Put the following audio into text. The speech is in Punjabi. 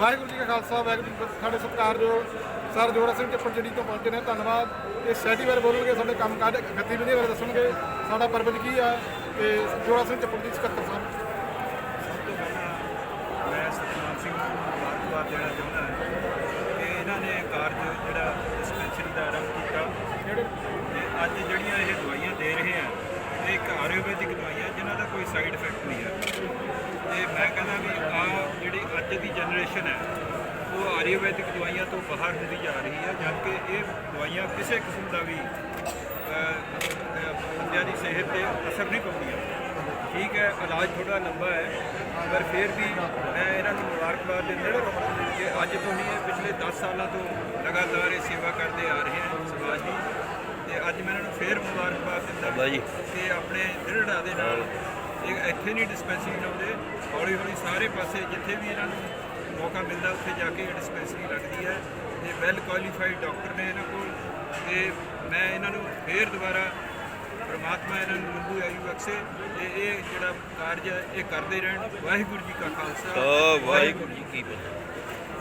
ਵਾਹਿਗੁਰੂ ਜੀ ਕਾ ਖਾਲਸਾ, ਵਾਹਿਗੁਰੂ ਜੀ ਕੀ ਫਤਿਹ। ਸਾਡੇ ਸਤਿਕਾਰਯੋਗ ਸਰ ਜ਼ੋਰਾ ਸਿੰਘ ਚੱਪੜ ਜੜੀ ਤੋਂ ਪਹੁੰਚੇ ਨੇ। ਧੰਨਵਾਦ। ਇਹ ਸੈਟੀ ਬਾਰੇ ਬੋਲਣਗੇ, ਸਾਡੇ ਕੰਮ ਕਾਜ ਗਤੀਵਿਧੀਆਂ ਬਾਰੇ ਦੱਸਣਗੇ। ਸਾਡਾ ਪਰਪਸ ਕੀ ਆ ਤੇ ਜੋਰਾ ਸਿੰਘ ਚੱਪੜ ਜੀ ਸਕੱਤਰ ਸਾਹਿਬ। ਸਭ ਤੋਂ ਪਹਿਲਾਂ ਮੈਂ ਸਤਨਾਮ ਸਿੰਘ ਨੂੰ ਮੁਬਾਰਕਬਾਦ ਦੇਣਾ ਚਾਹੁੰਦਾ ਹਾਂ ਕਿ ਇਹਨਾਂ ਨੇ ਕਾਰਜ ਜਿਹੜਾ ਡਿਸਪੈਂਸਰੀ ਦਾ ਆਰੰਭ ਕੀਤਾ। ਤੇ ਅੱਜ ਜਿਹੜੀਆਂ ਇਹ ਦਵਾਈਆਂ ਦੇ ਰਹੇ ਆ, ਇਹ ਇੱਕ ਆਯੁਰਵੈਦਿਕ ਦਵਾਈਆਂ, ਜਿਨ੍ਹਾਂ ਦਾ ਕੋਈ ਸਾਈਡ ਇਫੈਕਟ ਨਹੀਂ ਹੈ। ਤੇ ਮੈਂ ਕਹਿੰਦਾ ਵੀ ਜਿਹੜੀ ਅੱਜ ਦੀ ਜਨਰੇਸ਼ਨ ਹੈ ਉਹ ਆਯੁਰਵੈਦਿਕ ਦਵਾਈਆਂ ਤੋਂ ਬਾਹਰ ਹੁੰਦੀ ਜਾ ਰਹੀ ਹੈ ਜਦਕਿ ਇਹ ਦਵਾਈਆਂ ਕਿਸੇ ਕਿਸਮ ਦਾ ਵੀ ਬੰਦਿਆਂ ਦੀ ਸਿਹਤ ਤੇ ਅਸਰ ਨਹੀਂ ਪਾਉਂਦੀਆਂ। ਠੀਕ ਹੈ ਇਲਾਜ ਥੋੜਾ ਲੰਬਾ ਹੈ ਪਰ ਫਿਰ ਵੀ ਮੈਂ ਇਹਨਾਂ ਨੂੰ ਮੁਬਾਰਕਬਾਦ ਦਿੰਦਾ ਕਿ ਅੱਜ ਤੋਂ ਨਹੀਂ ਇਹ ਪਿਛਲੇ 10 ਸਾਲਾਂ ਤੋਂ ਲਗਾਤਾਰ ਇਹ ਸੇਵਾ ਕਰਦੇ ਆ ਰਹੇ ਹਨ ਸਮਾਜ ਦੀ। ਤੇ ਅੱਜ ਮੈਂ ਇਹਨਾਂ ਨੂੰ ਫੇਰ ਮੁਬਾਰਕਬਾਦ ਦਿੰਦਾ ਕਿ ਆਪਣੇ ਦ੍ਰਿੜਤਾ ਦੇ ਨਾਲ ਇਹ ਇੱਥੇ ਨਹੀਂ ਡਿਸਪੈਂਸਰੀ ਲਾਉਂਦੇ ਹੌਲੀ ਹੌਲੀ ਸਾਰੇ ਪਾਸੇ ਜਿੱਥੇ ਵੀ ਇਹਨਾਂ ਨੂੰ ਮੌਕਾ ਮਿਲਦਾ, ਉੱਥੇ ਜਾ ਕੇ ਇਹ ਡਿਸਪੈਂਸਰੀ ਲੱਗਦੀ ਹੈ। ਤੇ ਵੈਲ ਕੁਆਲੀਫਾਈਡ ਡਾਕਟਰ ਨੇ ਇਹਨਾਂ ਕੋਲ। ਤੇ ਮੈਂ ਇਹਨਾਂ ਨੂੰ ਫੇਰ ਦੁਬਾਰਾ ਪਰਮਾਤਮਾ ਇਹਨਾਂ ਨੂੰ ਲੰਬੂ ਆਯੂ ਬਖਸ਼ੇ। ਤੇ ਇਹ ਜਿਹੜਾ ਕਾਰਜ ਹੈ, ਇਹ ਕਰਦੇ ਰਹਿਣ। ਵਾਹਿਗੁਰੂ ਜੀ ਕਾ ਖਾਲਸਾ। ਵਾਹਿਗੁਰੂ ਜੀ ਕੀ ਫਤਿਹ।